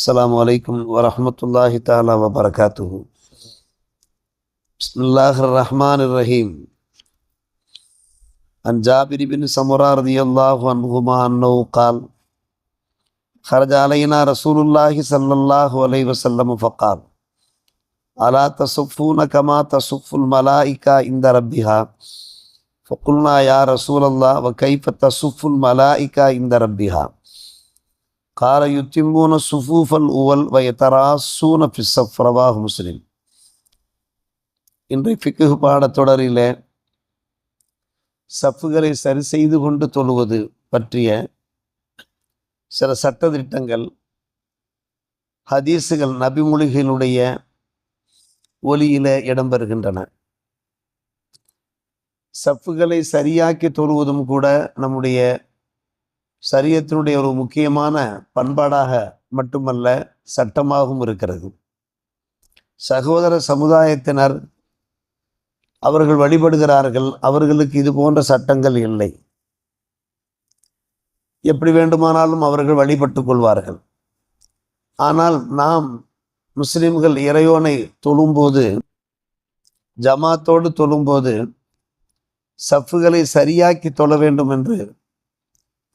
السلام عليكم ورحمة الله تعالى وبركاته. بسم الله الرحمن الرحيم. عن جابر بن سمرة رضي الله عنهما أنه قال خرج علينا رسول الله صلى الله عليه وسلم فقال ألا تصفون كما تصف الملائكة عند ربها؟ فقلنا يا رسول الله وكيف تصف الملائكة عند ربها؟ கால யுத்திமூன சுஃபூஃபல் உவல் வயதராசூன பிசப் ரவாஹ் முஸ்லிம் இன்றைய ஃபிக்கு பாடத்தொடரில் சஃப்புகளை சரி செய்து கொண்டு தொழுவது பற்றிய சில சட்டத்திட்டங்கள் ஹதீஸுகள் நபிமொழிகளுடைய ஒலியில் இடம்பெறுகின்றன. சஃப்புகளை சரியாக்கி தொழுவதும் கூட நம்முடைய சரியத்தினுடைய ஒரு முக்கியமான பண்பாடாக மட்டுமல்ல சட்டமாகவும் இருக்கிறது. சகோதர சமுதாயத்தினர் அவர்கள் வழிபடுகிறார்கள் அவர்களுக்கு இது போன்ற சட்டங்கள் இல்லை. எப்படி வேண்டுமானாலும் அவர்கள் வழிபட்டு கொள்வார்கள். ஆனால் நாம் முஸ்லிம்கள் இறைவனை தொழும்போது ஜமாத்தோடு தொழும்போது சஃப்புகளை சரியாக்கி தொழ வேண்டும் என்று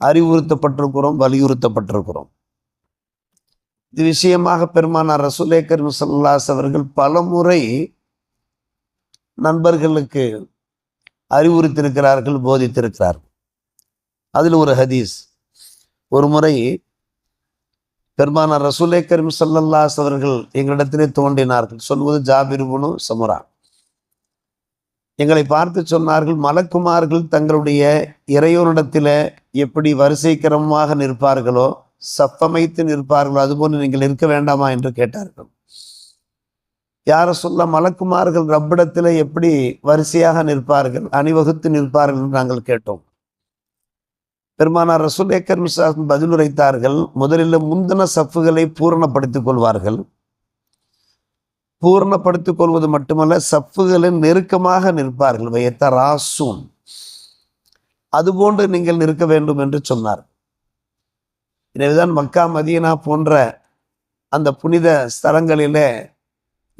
அறிவுறுத்தப்பட்டிருக்கிறோம் வலியுறுத்தப்பட்டிருக்கிறோம். இது விஷயமாக பெருமானார் ரசூலேக்கர் முசல்லாஸ் அவர்கள் பல முறை நண்பர்களுக்கு அறிவுறுத்திருக்கிறார்கள் போதித்திருக்கிறார்கள். அதில் ஒரு ஹதீஸ். ஒரு முறை பெருமானார் ரசூலே கரீம் சல்லல்லாஸ் அவர்கள் எங்களிடத்திலே தோன்றினார்கள். சொல்வது ஜாபிர்புனு சமுரா. எங்களை பார்த்து சொன்னார்கள் மலக்குமார்கள் தங்களுடைய இறையோரிடத்தில் எப்படி வரிசை கிரமமாக நிற்பார்களோ சப்பமைத்து நிற்பார்களோ அதுபோன்று நீங்கள் இருக்க வேண்டாமா என்று கேட்டார்கள். யார சொல்ல மலக்குமார்கள் ரப்பிடத்தில் எப்படி வரிசையாக நிற்பார்கள் அணிவகுத்து நிற்பார்கள் என்று நாங்கள் கேட்டோம். பெருமானார் ரசூலேக்கர் மிசாசன் பதிலுரைத்தார்கள் முதலில் முந்தின சஃப்புகளை பூரணப்படுத்திக் கொள்வார்கள். பூரணப்படுத்திக் கொள்வது மட்டுமல்ல சஃப்புகளை நெருக்கமாக நிற்பார்கள் வயத்த ராசூன் அதுபோன்று நீங்கள் நிற்க வேண்டும் என்று சொன்னார். எனவேதான் மக்கா மதீனா போன்ற அந்த புனித ஸ்தலங்களிலே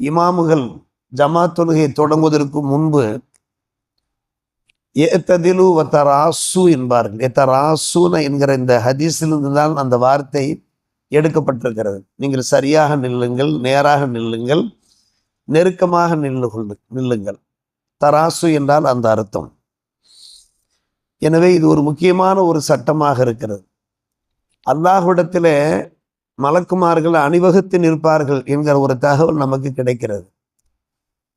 இமாமுகள் ஜமா தொழுகை தொடங்குவதற்கு முன்பு ஏத்ததிலு வத்தராசு என்பார்கள். எத்தராசுன என்கிற இந்த ஹதீஸிலிருந்து தான் அந்த வார்த்தை எடுக்கப்பட்டிருக்கிறது. நீங்கள் சரியாக நில்லுங்கள் நேராக நில்லுங்கள் நெருக்கமாக நில்லு நில்லுங்கள். தராசு என்றால் அந்த அர்த்தம். எனவே இது ஒரு முக்கியமான ஒரு சட்டமாக இருக்கிறது. அல்லாஹ்விடத்தில் மலக்குமார்கள் அணிவகுத்து நிற்பார்கள் என்கிற ஒரு தகவல் நமக்கு கிடைக்கிறது.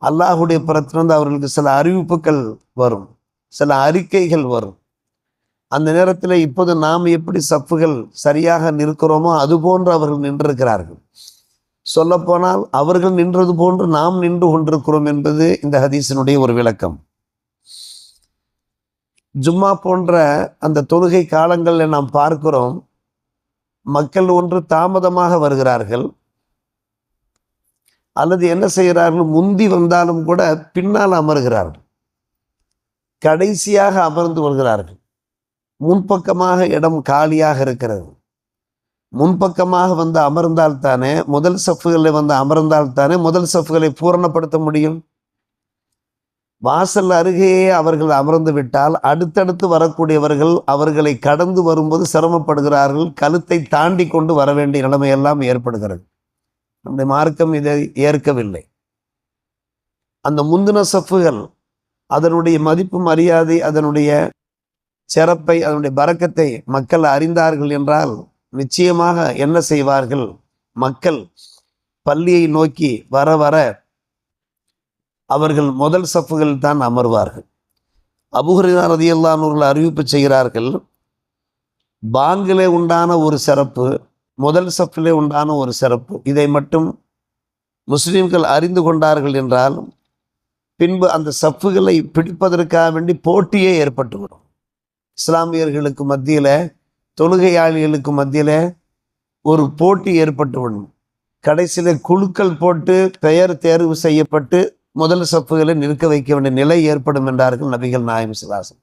அல்லாஹுடைய புறத்திலிருந்து அவர்களுக்கு சில அறிவிப்புகள் வரும் சில அறிக்கைகள் வரும். அந்த நேரத்தில் இப்போது நாம் எப்படி சப்புகள் சரியாக நிற்கிறோமோ அது போன்று அவர்கள் நின்றிருக்கிறார்கள். சொல்லப்போனால் அவர்கள் நின்றது போன்று நாம் நின்று கொண்டிருக்கிறோம் என்பது இந்த ஹதீஸினுடைய ஒரு விளக்கம். ஜும்மா போன்ற அந்த தொழுகை காலங்களில் நாம் பார்க்கிறோம் மக்கள் ஒன்று தாமதமாக வருகிறார்கள். அல்லது என்ன செய்கிறார்கள்? முந்தி வந்தாலும் கூட பின்னால் அமர்கிறார்கள். கடைசியாக அமர்ந்து வருகிறார்கள் முன்பக்கமாக இடம் காலியாக இருக்கிறது. முன்பக்கமாக வந்து அமர்ந்தால் தானே முதல் சஃப்புகளில் வந்து அமர்ந்தால் தானே முதல் சஃப்புகளை பூரணப்படுத்த முடியும்? வாசல் அருகேயே அவர்கள் அமர்ந்து விட்டால் அடுத்தடுத்து வரக்கூடியவர்கள் அவர்களை கடந்து வரும்போது சிரமப்படுகிறார்கள் கழுத்தை தாண்டி கொண்டு வர வேண்டிய நிலைமையெல்லாம் ஏற்படுகிறது. நம்முடைய மார்க்கம் இதை ஏற்கவில்லை. அந்த முந்தின சஃப்புகள் அதனுடைய மதிப்பு மரியாதை அதனுடைய சிறப்பை அதனுடைய பறக்கத்தை மக்கள் அறிந்தார்கள் என்றால் நிச்சயமாக என்ன செய்வார்கள்? மக்கள் பள்ளியை நோக்கி வர வர அவர்கள் முதல் சஃப்புகள் தான் அமர்வார்கள். அபுஹரிதா ரதியல்லானூர்கள் அறிவிப்பு செய்கிறார்கள் பாங்கிலே உண்டான ஒரு சிறப்பு முதல் சஃப்பிலே உண்டான ஒரு சிறப்பு. இதை மட்டும் முஸ்லீம்கள் அறிந்து கொண்டார்கள் என்றால் பின்பு அந்த சஃப்புகளை பிடிப்பதற்காக வேண்டி போட்டியே ஏற்பட்டுவிடும் இஸ்லாமியர்களுக்கு மத்தியில் தொழுகையாளிகளுக்கு மத்தியில் ஒரு போட்டி ஏற்பட்டுவிடும் கடைசியில் குழுக்கள் போட்டு பெயர் தேர்வு செய்யப்பட்டு முதல் சப்புகளை நிற்க வைக்க வேண்டிய நிலை ஏற்படும் என்றார்கள் நபிகள் நாயம் சிவாசன்.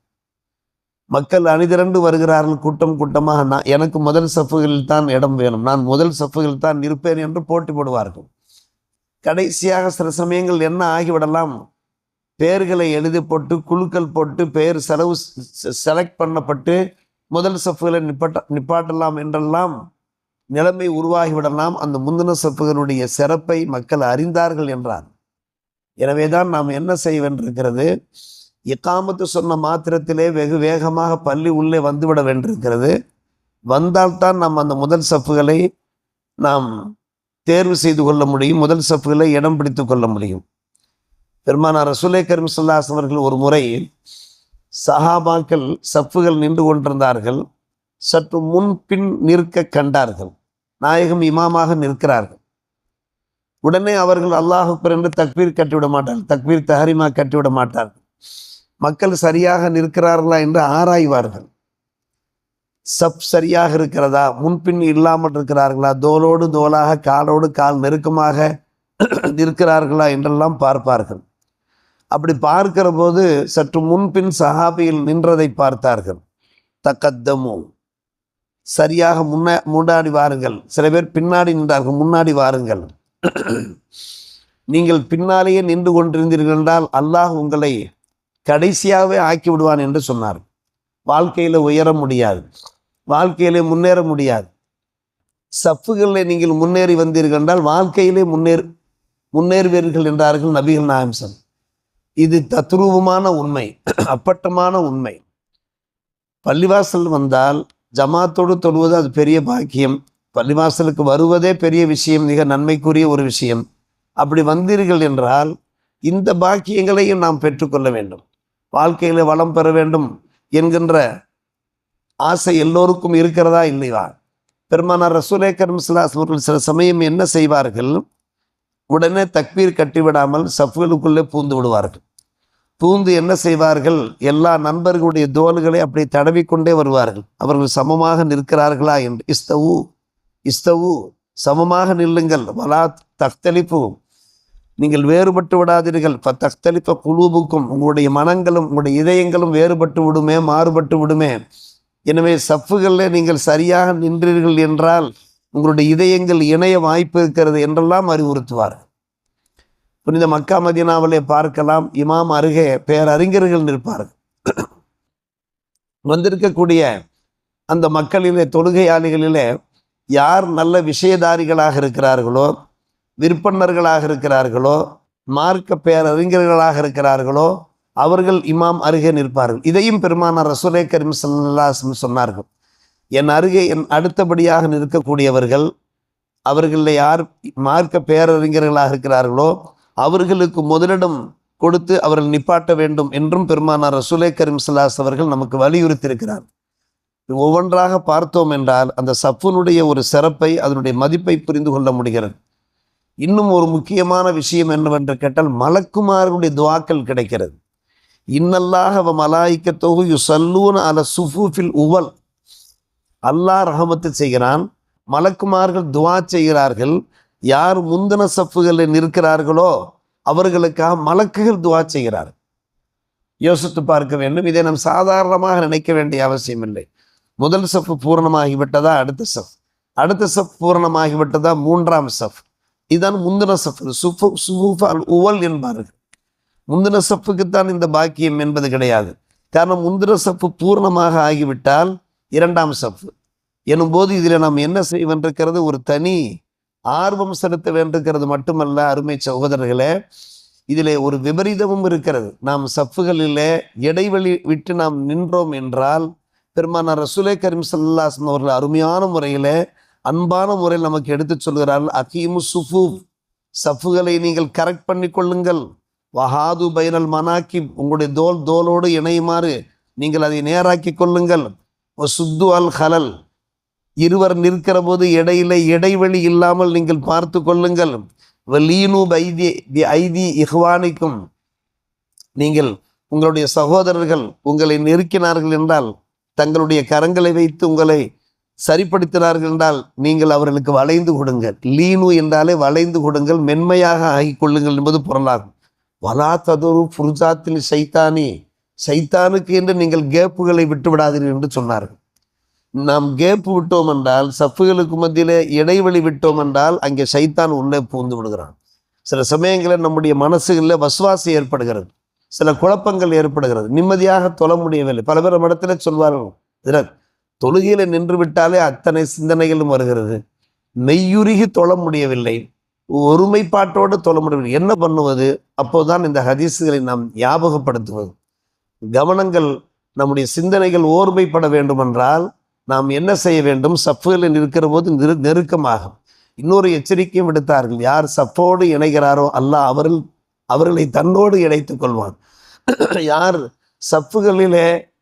மக்கள் அணிதிரண்டு வருகிறார்கள் கூட்டம் கூட்டமாக. நான் எனக்கு முதல் சப்புகளில் தான் இடம் வேணும். நான் முதல் சப்புகளில் தான் இருப்பேன் என்று போட்டி போடுவார்கள். கடைசியாக சில சமயங்கள் என்ன ஆகிவிடலாம்? பெயர்களை எழுதி போட்டு குழுக்கள் போட்டு பெயர் செலவு செலக்ட் பண்ணப்பட்டு முதல் சப்புகளை நிப்பாட்ட நிப்பாட்டலாம் என்றெல்லாம் நிலைமை உருவாகிவிடலாம். அந்த முந்தின சப்புகளுடைய சிறப்பை மக்கள் அறிந்தார்கள் என்றார். எனவே தான் நாம் என்ன செய்வென்றிருக்கிறது? இக்காமத்து சொன்ன மாத்திரத்திலே வெகு வேகமாக பள்ளி உள்ளே வந்துவிட வேண்டியிருக்கிறது. வந்தால்தான் நாம் அந்த முதல் சஃப்புகளை நாம் தேர்வு செய்து கொள்ள முடியும். முதல் சஃப்புகளை இடம் பிடித்து கொள்ள முடியும். பெருமானார் ரசூலை கரீம் அவர்கள் ஒரு முறை சஹாபாக்கள் சஃப்புகள் நின்று கொண்டிருந்தார்கள். சற்று முன்பின் நிற்க கண்டார்கள். நாயகம் இமாமாக நிற்கிறார்கள். உடனே அவர்கள் அல்லாஹ் என்று தக்பீர் கட்டிவிட மாட்டார்கள் தக்பீர் தஹரிமா கட்டிவிட மாட்டார்கள் மக்கள் சரியாக நிற்கிறார்களா என்று ஆராய்வார்கள். சப் சரியாக இருக்கிறதா? முன்பின் இல்லாமல் இருக்கிறார்களா? தோலோடு தோலாக காலோடு கால் நெருக்கமாக இருக்கிறார்களா என்றெல்லாம் பார்ப்பார்கள். அப்படி பார்க்கிற போது சற்று முன்பின் சஹாபியில் நின்றதை பார்த்தார்கள். தக்கத்தமு. சரியாக முன்ன முன்னாடி வாருங்கள். சில பேர் பின்னாடி நின்றார்கள் முன்னாடி வாருங்கள். நீங்கள் பின்னாலேயே நின்று கொண்டிருந்தீர்கள் என்றால் அல்லாஹ் உங்களை கடைசியாகவே ஆக்கி விடுவான் என்று சொன்னார். வாழ்க்கையில் உயர முடியாது. வாழ்க்கையிலே முன்னேற முடியாது. சஃப்புகளில் நீங்கள் முன்னேறி வந்தீர்கள் என்றால் வாழ்க்கையிலே முன்னேறு முன்னேறுவீர்கள் என்றார்கள் நபிகள் நாயம்சன் இது தத்ரூபமான உண்மை அப்பட்டமான உண்மை. பள்ளிவாசல் வந்தால் ஜமாத்தோடு தொழுவது அது பெரிய பாக்கியம். பள்ளிவாசலுக்கு வருவதே பெரிய விஷயம் மிக நன்மைக்குரிய ஒரு விஷயம். அப்படி வந்தீர்கள் என்றால் இந்த பாக்கியங்களையும் நாம் பெற்றுக்கொள்ள வேண்டும். வாழ்க்கையில் வளம் பெற வேண்டும் என்கின்ற ஆசை எல்லோருக்கும் இருக்கிறதா இல்லையா? பெருமானார் ரசூலே கரம்ஸ்லாஸ் அவர்கள் சில சமயம் என்ன செய்வார்கள்? உடனே தக்பீர் கட்டிவிடாமல் சஃப்களுக்குள்ளே பூந்து விடுவார்கள். பூந்து என்ன செய்வார்கள்? எல்லா நண்பர்களுடைய தோல்களை அப்படி தடவிக்கொண்டே வருவார்கள். அவர்கள் சமமாக நிற்கிறார்களா என்று. இஸ்தவு இஸ்தவு சமமாக நில்லுங்கள். வலா தக்தளிப்பு நீங்கள் வேறுபட்டு விடாதீர்கள். இப்போ தக்தளிப்ப குழுவுக்கும் உங்களுடைய மனங்களும் உங்களுடைய இதயங்களும் வேறுபட்டு விடுமே மாறுபட்டு விடுமே. எனவே சஃப்புகளில் நீங்கள் சரியாக நின்றீர்கள் என்றால் உங்களுடைய இதயங்கள் இணைய வாய்ப்பு இருக்கிறது என்றெல்லாம் அறிவுறுத்துவார் புனித மக்கா மதினாவிலே பார்க்கலாம். இமாம் அருகே பேரறிஞர்கள் நிற்பார்கள். வந்திருக்கக்கூடிய அந்த மக்களிலே தொழுகையாளிகளிலே யார் நல்ல விஷயதாரிகளாக இருக்கிறார்களோ விற்பனர்களாக இருக்கிறார்களோ மார்க்க பேரறிஞர்களாக இருக்கிறார்களோ அவர்கள் இமாம் அருகே நிற்பார்கள். இதையும் பெருமானார் ரசூலே கரீம் சல்லாஸ்லம் சொன்னார்கள். என் அருகே என் அடுத்தபடியாக நிற்கக்கூடியவர்கள் அவர்களில் யார் மார்க்க பேரறிஞர்களாக இருக்கிறார்களோ அவர்களுக்கு முதலிடம் கொடுத்து அவர்கள் நிப்பாட்ட வேண்டும் என்றும் பெருமானார் ரசூலே கரீம் சல்லாஸ் அவர்கள் நமக்கு வலியுறுத்தியிருக்கிறார். ஒவ்வொன்றாக பார்த்தோம் என்றால் அந்த சஃபுனுடைய ஒரு சிறப்பை அதனுடைய மதிப்பை புரிந்து கொள்ள முடிகிறது. இன்னும் ஒரு முக்கியமான விஷயம் என்னவென்று கேட்டால் மலக்குமார்களுடைய துவாக்கள் கிடைக்கிறது. இன்னல்லாக அவ மலாய்க்க தொகு யுசல்லூன் அல சுஃபூஃபில் உவல். அல்லாஹ் ரஹமத்து செய்கிறான். மலக்குமார்கள் துவா செய்கிறார்கள். யார் முந்தின சஃப்புகளில் நிற்கிறார்களோ அவர்களுக்காக மலக்குகள் துவா செய்கிறார்கள். யோசித்து பார்க்க வேண்டும். இதை நாம் சாதாரணமாக நினைக்க வேண்டிய அவசியம் இல்லை முதல் சஃப் பூரணமாகிவிட்டதா? அடுத்த சஃப். அடுத்த சஃப் பூரணமாகிவிட்டதா? மூன்றாம் சஃப். இதுதான் முந்தின சஃப். சுஃபு சுஃபு அல் உவல் என்பார்கள். முந்தின சஃப்புக்குத்தான் இந்த பாக்கியம் என்பது கிடையாது. காரணம் முந்தின சஃப்பு பூர்ணமாக ஆகிவிட்டால் இரண்டாம் சஃப்பு எனும்போது இதில் நாம் என்ன செய்ய வேண்டிருக்கிறது ஒரு தனி ஆர்வம் செலுத்த வேண்டிருக்கிறது மட்டுமல்ல அருமை சகோதரர்களே. இதிலே ஒரு விபரீதமும் இருக்கிறது. நாம் சஃப்புகளிலே இடைவெளி விட்டு நாம் நின்றோம் என்றால் பெருமானார் ரசூலே கரீம் சல்லாஸ்லம் அவர்கள் அருமையான முறையில் அன்பான முறையில் நமக்கு எடுத்துச் சொல்கிறார்கள் அகீமு சுஃபு சஃபுகளை நீங்கள் கரெக்ட் பண்ணி கொள்ளுங்கள். வஹாது பைனல் மனாக்கிப் உங்களுடைய தோல் தோலோடு இணையுமாறு நீங்கள் அதை நேராக்கி கொள்ளுங்கள். சுத்து அல் ஹலல் இருவர் நிற்கிற போது இடையில இடைவெளி இல்லாமல் நீங்கள் பார்த்து கொள்ளுங்கள். லீனு பைதி தி ஐதி இஹ்வானிக்கும் நீங்கள் உங்களுடைய சகோதரர்கள் உங்களை நெருக்கினார்கள் என்றால் தங்களுடைய கரங்களை வைத்து உங்களை சரிப்படுத்தினார்கள் என்றால் நீங்கள் அவர்களுக்கு வளைந்து கொடுங்கள். லீனு என்றாலே வளைந்து கொடுங்கள் மென்மையாக ஆகிக்கொள்ளுங்கள் என்பது பொருளாகும். வலா ததுரு புருஜாத்தில் சைத்தானி சைத்தானுக்கு என்று நீங்கள் கேப்புகளை விட்டு விடாதீர்கள் என்று சொன்னார்கள். நாம் கேப்பு விட்டோம் என்றால் சஃப்புகளுக்கு மத்தியிலே இடைவெளி விட்டோம் என்றால் அங்கே சைத்தான் உள்ளே பூந்து விடுகிறான். சில சமயங்களில் நம்முடைய மனசுகளில் வசுவாசம் ஏற்படுகிறது. சில குழப்பங்கள் ஏற்படுகிறது. நிம்மதியாக தொழ முடியவில்லை. பல பேர் இடத்துல சொல்வார்கள் "திலக், தொழுகையில் நின்று விட்டாலே அத்தனை சிந்தனைகளும் வருகிறது. மெய்யுருகி தொழ முடியவில்லை. ஒருமைப்பாட்டோடு தொழ முடியவில்லை. என்ன பண்ணுவது? அப்போதுதான் இந்த ஹதீஸுகளை நாம் ஞாபகப்படுத்துவது. கவனங்கள் நம்முடைய சிந்தனைகள் ஓர்மைப்பட வேண்டுமென்றால் நாம் என்ன செய்ய வேண்டும்? சப்புகளில் இருக்கிற போது நெரு நெருக்கமாகும். இன்னொரு எச்சரிக்கையும் விடுத்தார்கள். யார் சப்போடு இணைகிறாரோ அல்லாஹ் அவர்கள் அவர்களை தன்னோடு இணைத்துக் கொள்வான். யார் சப்புகளிலே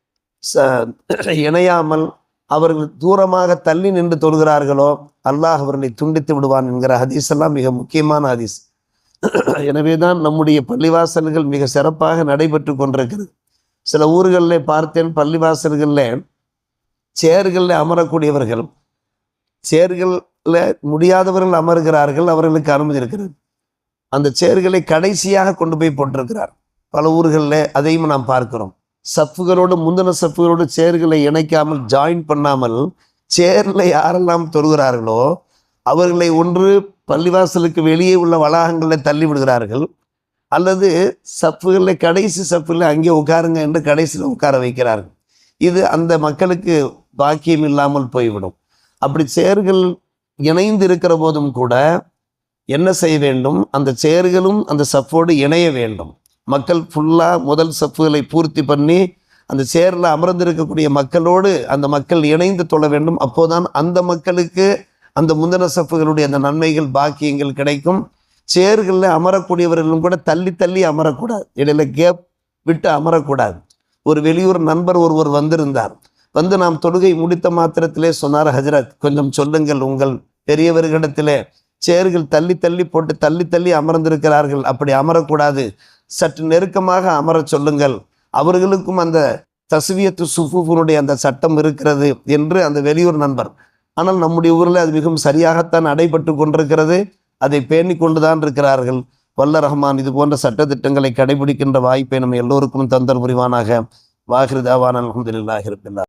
ச- இணையாமல் அவர்கள் தூரமாக தள்ளி நின்று தொழுகிறார்களோ அல்லாஹ் அவர்களை துண்டித்து விடுவான் என்கிற ஹதீஸ் எல்லாம் மிக முக்கியமான ஹதீஸ். எனவே தான் நம்முடைய பள்ளிவாசல்கள் மிக சிறப்பாக நடைபெற்று கொண்டிருக்கிறது. சில ஊர்களில் பார்த்தேன் பள்ளிவாசல்களில் சேர்களில் அமரக்கூடியவர்கள் சேர்களில் முடியாதவர்கள் அமர்கிறார்கள் அவர்களுக்கு அனுமதி இருக்கிறது. அந்த சேர்களை கடைசியாக கொண்டு போய் போட்டிருக்கிறார். பல ஊர்களில் அதையும் நாம் பார்க்கிறோம். சப்புகளோடு முந்தின சஃப்புகளோடு சேர்களை இணைக்காமல் ஜாயின் பண்ணாமல் சேரில் யாரெல்லாம் தொழுகிறார்களோ அவர்களை ஒன்று பள்ளிவாசலுக்கு வெளியே உள்ள வளாகங்களில் தள்ளி விடுகிறார்கள். அல்லது சப்புகளில் கடைசி சப்புகளில் அங்கே உட்காருங்க என்று கடைசியில் உட்கார வைக்கிறார்கள். இது அந்த மக்களுக்கு பாக்கியம் இல்லாமல் போய்விடும். அப்படி சேர்கள் இணைந்து இருக்கிற போதும் கூட என்ன செய்ய வேண்டும்? அந்த சேர்களும் அந்த சப்போடு இணைய வேண்டும். மக்கள் ஃபுல்லாக முதல் சப்புகளை பூர்த்தி பண்ணி அந்த சேரில் அமர்ந்திருக்கக்கூடிய மக்களோடு அந்த மக்கள் இணைந்து தொழ வேண்டும். அப்போதான் அந்த மக்களுக்கு அந்த முந்தின சப்புகளுடைய அந்த நன்மைகள் பாக்கியங்கள் கிடைக்கும். சேர்களில் அமரக்கூடியவர்களும் கூட தள்ளி தள்ளி அமரக்கூடாது. இடையில கேப் விட்டு அமரக்கூடாது. ஒரு வெளியூர் நண்பர் ஒருவர் வந்திருந்தார். வந்து நாம் தொழுகை முடித்த மாத்திரத்திலே சொன்னார் ஹஜரத் கொஞ்சம் சொல்லுங்கள் உங்கள் பெரியவர்களிடத்திலே. சேர்கள் தள்ளி தள்ளி போட்டு தள்ளி தள்ளி அமர்ந்திருக்கிறார்கள். அப்படி அமரக்கூடாது. சற்று நெருக்கமாக அமரச் சொல்லுங்கள். அவர்களுக்கும் அந்த தசுவியத்து சுஃபுஃபுனுடைய அந்த சட்டம் இருக்கிறது என்று அந்த வெளியூர் நண்பர். ஆனால் நம்முடைய ஊரில் அது மிகவும் சரியாகத்தான் நடைபெற்று கொண்டிருக்கிறது. அதை பேணி கொண்டுதான் இருக்கிறார்கள். வல்ல ரஹ்மான் இது போன்ற சட்டத்திட்டங்களை கடைபிடிக்கின்ற வாய்ப்பை நம்ம எல்லோருக்கும் தந்தர் புரிவானாக. வாகிருதாவான் அலமதுல்லாஹிருப்பில்லா